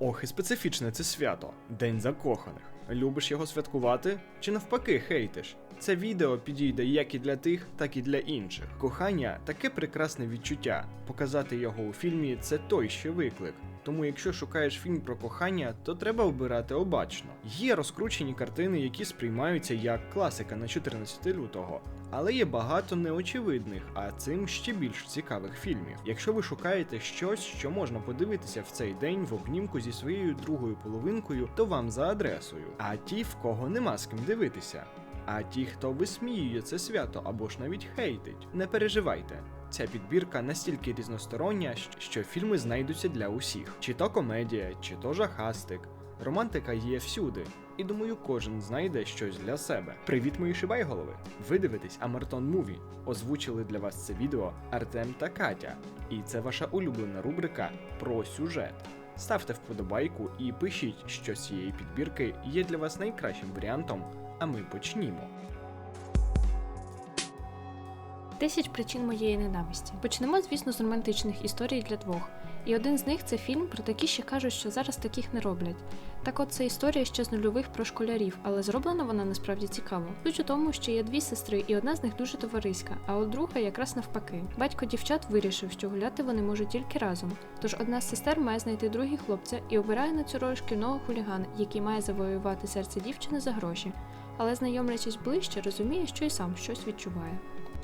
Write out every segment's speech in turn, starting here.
Ох, і специфічне це свято День закоханих. Любиш його святкувати? Чи навпаки хейтиш? Це відео підійде як і для тих, так і для інших. Кохання таке прекрасне відчуття. Показати його у фільмі це той ще виклик. Тому, якщо шукаєш фільм про кохання, то треба обирати обачно. Є розкручені картини, які сприймаються як класика на 14 лютого, але є багато неочевидних, а цим ще більш цікавих фільмів. Якщо ви шукаєте щось, що можна подивитися в цей день в обнімку зі своєю другою половинкою, то вам за адресою. А ті, в кого нема з ким дивитися. А ті, хто висміює це свято або ж навіть хейтить, не переживайте. Ця підбірка настільки різностороння, що фільми знайдуться для усіх: чи то комедія, чи то жахастик. Романтика є всюди, і думаю, кожен знайде щось для себе. Привіт, мої шибайголови! Ви дивитесь Амертон Муві. Озвучили для вас це відео Артем та Катя. І це ваша улюблена рубрика про сюжет. Ставте вподобайку і пишіть, що цієї підбірки є для вас найкращим варіантом, а ми почнімо. 10 причин моєї ненависті. Почнемо, звісно, з романтичних історій для двох. І один з них це фільм про такі, що кажуть, що зараз таких не роблять. Так от це історія ще з нульових про школярів, але зроблена вона насправді цікаво. Суть у тому, що є дві сестри, і одна з них дуже товариська, а от друга якраз навпаки. Батько дівчат вирішив, що гуляти вони можуть тільки разом. Тож одна з сестер має знайти другий хлопця і обирає на цю роль шкільного хулігана, який має завоювати серце дівчини за гроші. Але знайомлячись ближче, розуміє, що й сам щось відчуває.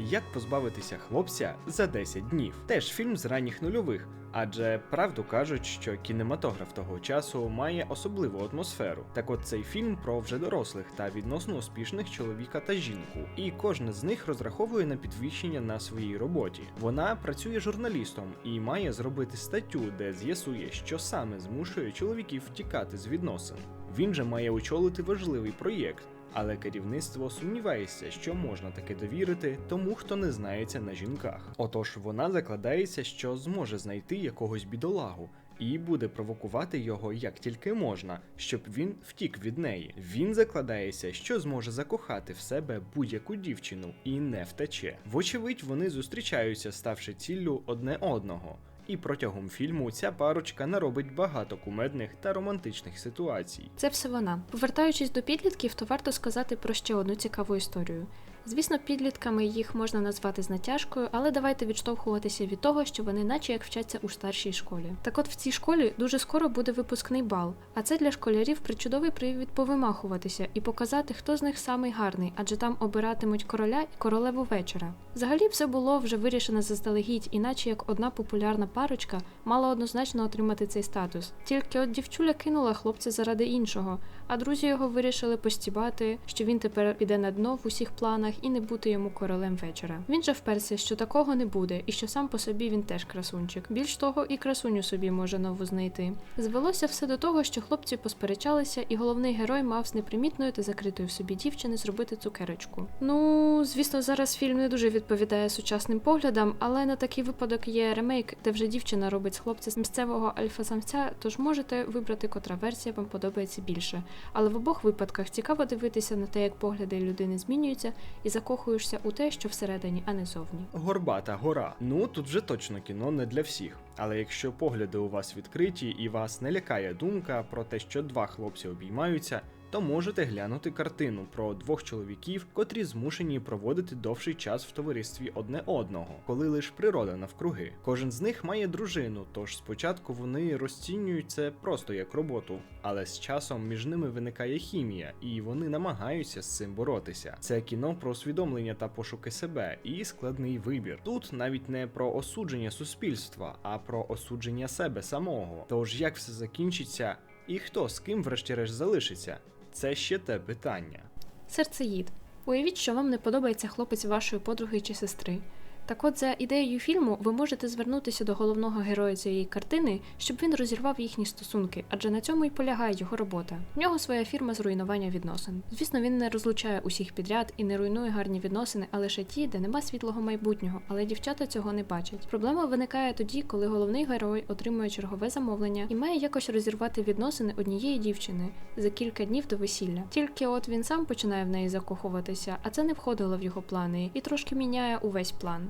Як позбавитися хлопця за 10 днів? Теж фільм з ранніх нульових, адже правду кажуть, що кінематограф того часу має особливу атмосферу. Так от цей фільм про вже дорослих та відносно успішних чоловіка та жінку, і кожна з них розраховує на підвищення на своїй роботі. Вона працює журналістом і має зробити статтю, де з'ясує, що саме змушує чоловіків втікати з відносин. Він же має очолити важливий проєкт. Але керівництво сумнівається, що можна таке довірити тому, хто не знається на жінках. Отож, вона закладається, що зможе знайти якогось бідолагу і буде провокувати його як тільки можна, щоб він втік від неї. Він закладається, що зможе закохати в себе будь-яку дівчину і не втече. Вочевидь, вони зустрічаються, ставши ціллю одне одного. І протягом фільму ця парочка наробить багато кумедних та романтичних ситуацій. Це все вона. Повертаючись до підлітків, то варто сказати про ще одну цікаву історію. Звісно, підлітками їх можна назвати з натяжкою, але давайте відштовхуватися від того, що вони наче як вчаться у старшій школі. Так от в цій школі дуже скоро буде випускний бал, а це для школярів причудовий привід повимахуватися і показати, хто з них самий гарний, адже там обиратимуть короля і королеву вечора. Взагалі все було вже вирішено заздалегідь, іначе як одна популярна парочка мала однозначно отримати цей статус. Тільки от дівчуля кинула хлопця заради іншого, а друзі його вирішили постібати, що він тепер піде на дно в усіх планах і не бути йому королем вечора. Він же вперся, що такого не буде, і що сам по собі він теж красунчик. Більш того, і красуню собі може нову знайти. Звелося все до того, що хлопці посперечалися, і головний герой мав з непримітною та закритою в собі дівчини зробити цукерочку. Ну, звісно, зараз фільм не дуже відповідає сучасним поглядам, але на такий випадок є ремейк, де вже дівчина робить з хлопця з місцевого альфа-самця, тож можете вибрати, котра версія вам подобається більше. Але в обох випадках цікаво дивитися на те, як погляди людини змінюються, і закохуєшся у те, що всередині, а не зовні. Горбата гора. Ну тут вже точно кіно не для всіх. Але якщо погляди у вас відкриті і вас не лякає думка про те, що два хлопці обіймаються, то можете глянути картину про двох чоловіків, котрі змушені проводити довший час в товаристві одне одного, коли лиш природа навкруги. Кожен з них має дружину, тож спочатку вони розцінюють це просто як роботу, але з часом між ними виникає хімія, і вони намагаються з цим боротися. Це кіно про усвідомлення та пошуки себе і складний вибір. Тут навіть не про осудження суспільства, а про осудження себе самого. Тож як все закінчиться, і хто з ким врешті-решт залишиться? Це ще те питання. Серцеїд. Уявіть, що вам не подобається хлопець вашої подруги чи сестри. Так от, за ідеєю фільму, ви можете звернутися до головного героя цієї картини, щоб він розірвав їхні стосунки, адже на цьому і полягає його робота. В нього своя фірма з руйнування відносин. Звісно, він не розлучає усіх підряд і не руйнує гарні відносини, а лише ті, де нема світлого майбутнього, але дівчата цього не бачать. Проблема виникає тоді, коли головний герой отримує чергове замовлення і має якось розірвати відносини однієї дівчини за кілька днів до весілля. Тільки от він сам починає в неї закохуватися, а це не входило в його плани і трошки міняє увесь план.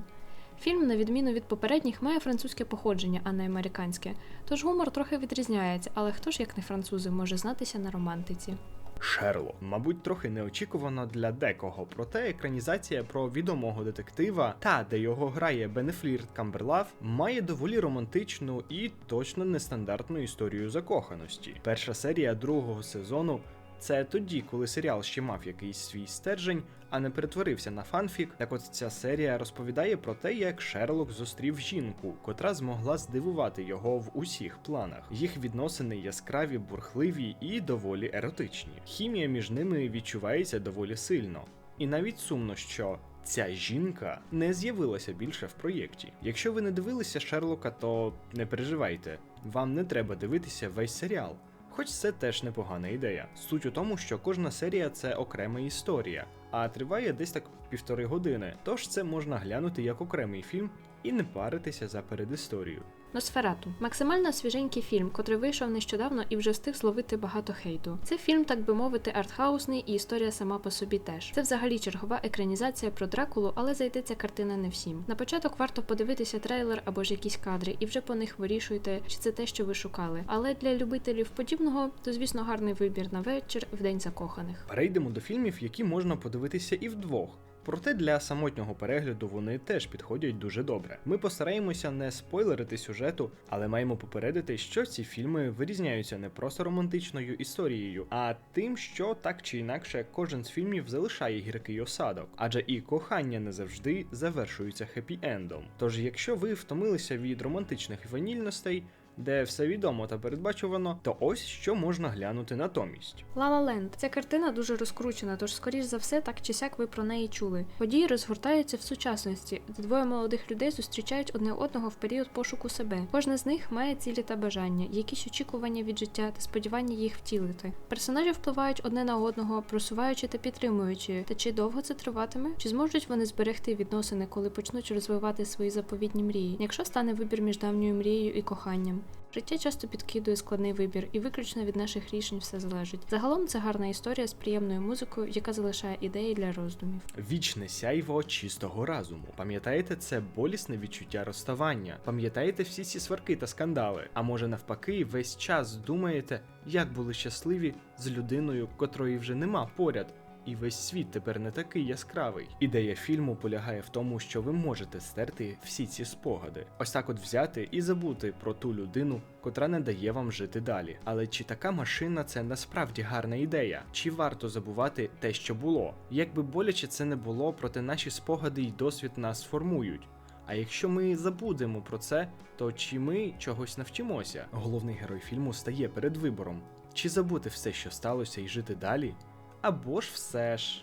Фільм, на відміну від попередніх, має французьке походження, а не американське. Тож гумор трохи відрізняється, але хто ж як не французи може знатися на романтиці? Шерлок. Мабуть, трохи неочікувано для декого, проте екранізація про відомого детектива, та де його грає Бенефлірт Камберлав, має доволі романтичну і точно нестандартну історію закоханості. Перша серія другого сезону. Це тоді, коли серіал ще мав якийсь свій стержень, а не перетворився на фанфік. Так от ця серія розповідає про те, як Шерлок зустрів жінку, котра змогла здивувати його в усіх планах. Їх відносини яскраві, бурхливі і доволі еротичні. Хімія між ними відчувається доволі сильно. І навіть сумно, що ця жінка не з'явилася більше в проєкті. Якщо ви не дивилися Шерлока, то не переживайте, вам не треба дивитися весь серіал. Хоч це теж непогана ідея. Суть у тому, що кожна серія це окрема історія, а триває десь так півтори години. Тож це можна глянути як окремий фільм і не паритися за передісторію. Носферату максимально свіженький фільм, котрий вийшов нещодавно і вже встиг зловити багато хейту. Це фільм, так би мовити, артхаусний, і історія сама по собі теж. Це взагалі чергова екранізація про Дракулу, але зайде ця картина не всім. На початок варто подивитися трейлер або ж якісь кадри, і вже по них вирішуєте, чи це те, що ви шукали. Але для любителів подібного, то звісно гарний вибір на вечір в день закоханих. Перейдемо до фільмів, які можна подивитися і вдвох. Проте для самотнього перегляду вони теж підходять дуже добре. Ми постараємося не спойлерити сюжету, але маємо попередити, що ці фільми вирізняються не просто романтичною історією, а тим, що так чи інакше кожен з фільмів залишає гіркий осадок, адже і кохання не завжди завершується хеппі-ендом. Тож, якщо ви втомилися від романтичних ванільностей, де все відомо та передбачувано, то ось що можна глянути натомість. La La Ця картина дуже розкручена, тож, скоріш за все, так чи сяк ви про неї чули. Події розгортаються в сучасності, де двоє молодих людей зустрічають одне одного в період пошуку себе. Кожна з них має цілі та бажання, якісь очікування від життя та сподівання їх втілити. Персонажі впливають одне на одного, просуваючи та підтримуючи. Та чи довго це триватиме? Чи зможуть вони зберегти відносини, коли почнуть розвивати свої заповітні мрії? Якщо стане вибір між давньою мрією і коханням? Життя часто підкидує складний вибір, і виключно від наших рішень все залежить. Загалом це гарна історія з приємною музикою, яка залишає ідеї для роздумів. Вічне сяйво чистого разуму. Пам'ятаєте це болісне відчуття розставання? Пам'ятаєте всі ці сварки та скандали? А може навпаки, весь час думаєте, як були щасливі з людиною, котрої вже нема поряд. І весь світ тепер не такий яскравий. Ідея фільму полягає в тому, що ви можете стерти всі ці спогади. Ось так от взяти і забути про ту людину, котра не дає вам жити далі. Але чи така машина це насправді гарна ідея? Чи варто забувати те, що було? Як би боляче це не було, проте наші спогади й досвід нас формують. А якщо ми забудемо про це, то чи ми чогось навчимося? Головний герой фільму стає перед вибором: чи забути все, що сталося, і жити далі? Або ж все ж.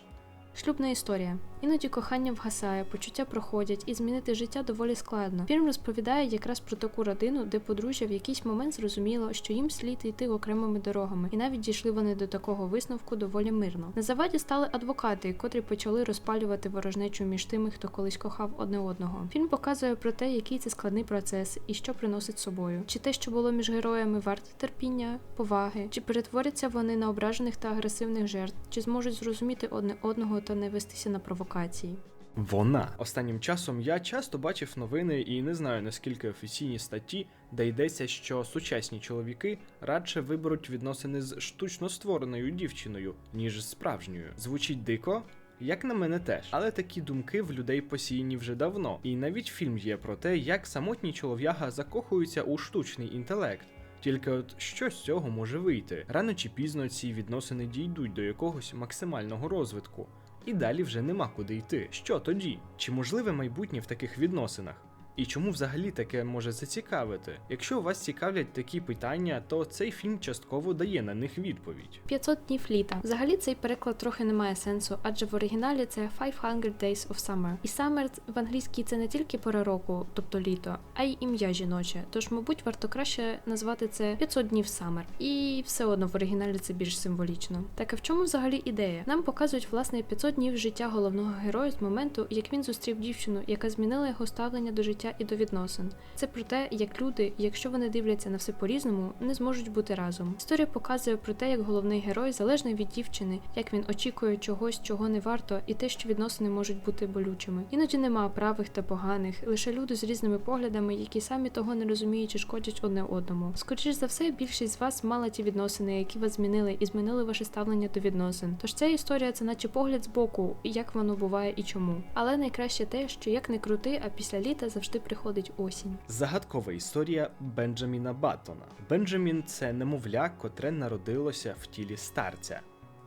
Шлюбна історія. Іноді кохання вгасає, почуття проходять, і змінити життя доволі складно. Фільм розповідає якраз про таку родину, де подружжя в якийсь момент зрозуміло, що їм слід йти окремими дорогами, і навіть дійшли вони до такого висновку доволі мирно. На заваді стали адвокати, котрі почали розпалювати ворожнечу між тими, хто колись кохав одне одного. Фільм показує про те, який це складний процес і що приносить собою. Чи те, що було між героями, варте терпіння, поваги, чи перетворяться вони на ображених та агресивних жертв, чи зможуть зрозуміти одне одного та не вестися на провокації. Вона останнім часом я часто бачив новини і не знаю наскільки офіційні статті, де йдеться, що сучасні чоловіки радше виберуть відносини з штучно створеною дівчиною, ніж з справжньою. Звучить дико. Як на мене теж, але такі думки в людей посіяні вже давно, і навіть фільм є про те, як самотні чолов'яга закохуються у штучний інтелект. Тільки от що з цього може вийти? Рано чи пізно ці відносини дійдуть до якогось максимального розвитку, і далі вже нема куди йти. Що тоді? Чи можливе майбутнє в таких відносинах? І чому взагалі таке може зацікавити? Якщо вас цікавлять такі питання, то цей фільм частково дає на них відповідь. 500 днів літа. Взагалі цей переклад трохи не має сенсу, адже в оригіналі це 500 Days of Summer. І Summer в англійській це не тільки пора року, тобто літо, а й ім'я жіноче. Тож, мабуть, варто краще назвати це 500 днів Summer. І все одно в оригіналі це більш символічно. Так а в чому взагалі ідея? Нам показують власне 500 днів життя головного героя з моменту, як він зустрів дівчину, яка змінила його ставлення до життя життя і до відносин. Це про те, як люди, якщо вони дивляться на все по-різному, не зможуть бути разом. Історія показує про те, як головний герой залежний від дівчини, як він очікує чогось, чого не варто, і те, що відносини можуть бути болючими. Іноді нема правих та поганих, лише люди з різними поглядами, які самі того не розуміють чи шкодять одне одному. Скоріш за все, більшість з вас мала ті відносини, які вас змінили і змінили ваше ставлення до відносин. Тож ця історія це наче погляд з боку, і як воно буває і чому. Але найкраще те, що як не крути, а після літа завжди приходить осінь. Загадкова історія Бенджаміна Баттона. Бенджамін це немовля, котре народилося в тілі старця.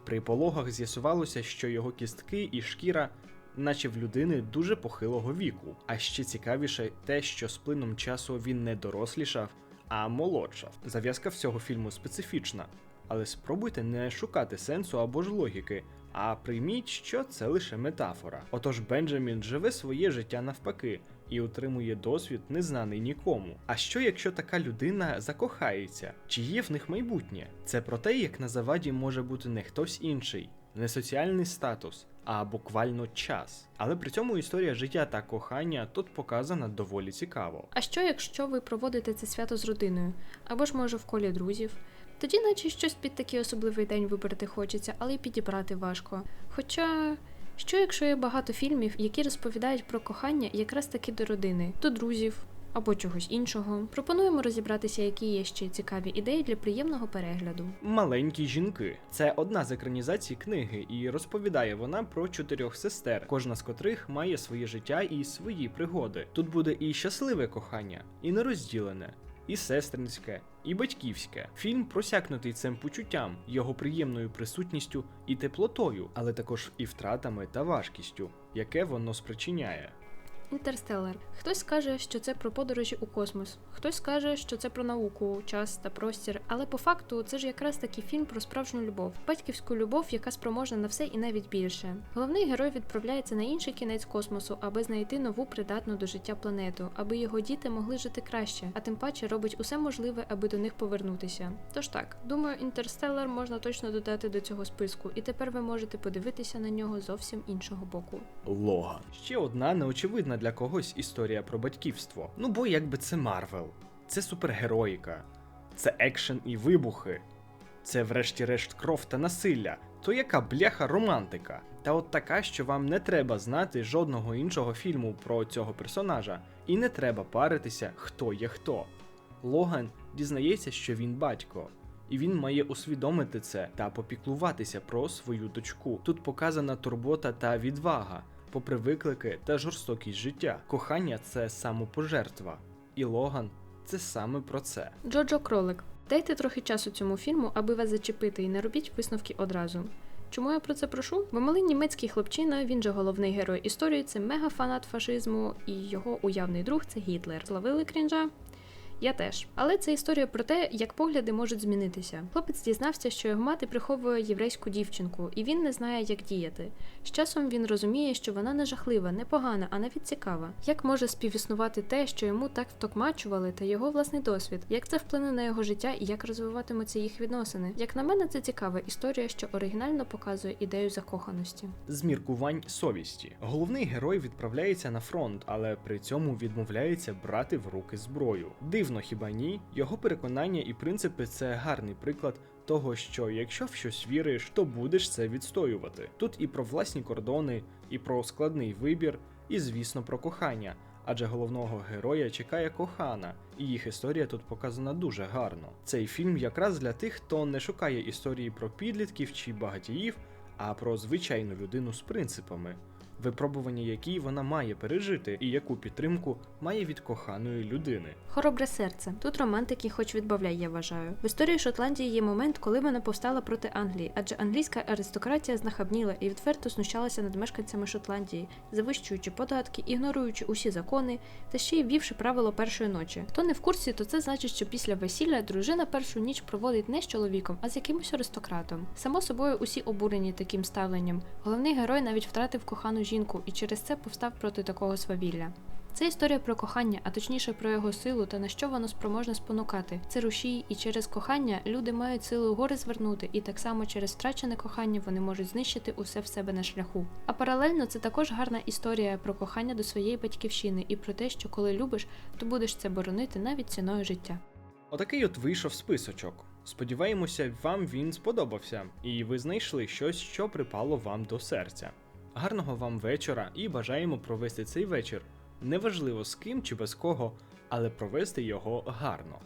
При пологах з'ясувалося, що його кістки і шкіра, наче в людини дуже похилого віку. А ще цікавіше те, що з плином часу він не дорослішав, а молодшав. Зав'язка всього фільму специфічна, але спробуйте не шукати сенсу або ж логіки. А прийміть, що це лише метафора. Отож, Бенджамін живе своє життя навпаки і отримує досвід, незнаний нікому. А що якщо така людина закохається? Чи є в них майбутнє? Це про те, як на заваді може бути не хтось інший, не соціальний статус, а буквально час. Але при цьому історія життя та кохання тут показана доволі цікаво. А що, якщо ви проводите це свято з родиною, або ж може в колі друзів? Тоді, наче щось під такий особливий день вибрати хочеться, але й підібрати важко. Хоча, що якщо є багато фільмів, які розповідають про кохання якраз таки до родини, до друзів або чогось іншого, пропонуємо розібратися, які є ще цікаві ідеї для приємного перегляду. Маленькі жінки це одна з екранізацій книги, і розповідає вона про чотирьох сестер, кожна з котрих має своє життя і свої пригоди. Тут буде і щасливе кохання, і нерозділене, і сестринське, і батьківське. Фільм просякнутий цим почуттям, його приємною присутністю і теплотою, але також і втратами та важкістю, яке воно спричиняє. Інтерстеллар. Хтось скаже, що це про подорожі у космос, хтось скаже, що це про науку, час та простір. Але по факту це ж якраз такий фільм про справжню любов, батьківську любов, яка спроможна на все і навіть більше. Головний герой відправляється на інший кінець космосу, аби знайти нову придатну до життя планету, аби його діти могли жити краще, а тим паче робить усе можливе, аби до них повернутися. Тож так, думаю, інтерстеллар можна точно додати до цього списку, і тепер ви можете подивитися на нього зовсім іншого боку. Логан. Ще одна неочевидна для когось історія про батьківство. Ну бо якби це Марвел, це супергероїка, це екшен і вибухи, це врешті-решт кров та насилля. То яка бляха романтика? Та от така, що вам не треба знати жодного іншого фільму про цього персонажа, і не треба паритися, хто є хто. Логан дізнається, що він батько, і він має усвідомити це та попіклуватися про свою дочку. Тут показана турбота та відвага, попри виклики та жорстокість життя. Кохання це самопожертва, і Логан це саме про це. Джоджо Кролик. Дайте трохи часу цьому фільму, аби вас зачепити, і не робіть висновки одразу. Чому я про це прошу? Бо малий німецький хлопчина, він же головний герой історії, це мегафанат фашизму, і його уявний друг це Гітлер. Зловили крінжа? Я теж. Але це історія про те, як погляди можуть змінитися. Хлопець дізнався, що його мати приховує єврейську дівчинку, і він не знає, як діяти. З часом він розуміє, що вона не жахлива, не погана, а навіть цікава. Як може співіснувати те, що йому так втокмачували, та його власний досвід, як це вплине на його життя і як розвиватимуться їх відносини? Як на мене, це цікава історія, що оригінально показує ідею закоханості. З міркувань совісті. Головний герой відправляється на фронт, але при цьому відмовляється брати в руки зброю. Дивно, хіба ні? Його переконання і принципи це гарний приклад того, що якщо в щось віриш, то будеш це відстоювати. Тут і про власні кордони, і про складний вибір, і звісно про кохання. Адже головного героя чекає кохана, і їх історія тут показана дуже гарно. Цей фільм якраз для тих, хто не шукає історії про підлітків чи багатіїв, а про звичайну людину з принципами, випробування якій вона має пережити, і яку підтримку має від коханої людини. Хоробре серце. Тут романтики хоч відбавляй, я вважаю. В історії Шотландії є момент, коли вона повстала проти Англії, адже англійська аристократія знахабніла і відверто знущалася над мешканцями Шотландії, завищуючи податки, ігноруючи усі закони та ще й ввівши правило першої ночі. Хто не в курсі, то це значить, що після весілля дружина першу ніч проводить не з чоловіком, а з якимось аристократом. Само собою, усі обурені таким ставленням. Головний герой навіть втратив кохану жінку і через це повстав проти такого свавілля. Це історія про кохання, а точніше про його силу та на що воно спроможне спонукати. Це рушій, і через кохання люди мають силу гори звернути, і так само через втрачене кохання вони можуть знищити усе в себе на шляху. А паралельно це також гарна історія про кохання до своєї батьківщини і про те, що коли любиш, то будеш це боронити навіть ціною життя. Отакий от вийшов списочок. Сподіваємося, вам він сподобався, і ви знайшли щось, що припало вам до серця. Гарного вам вечора і бажаємо провести цей вечір. Неважливо з ким чи без кого, але провести його гарно.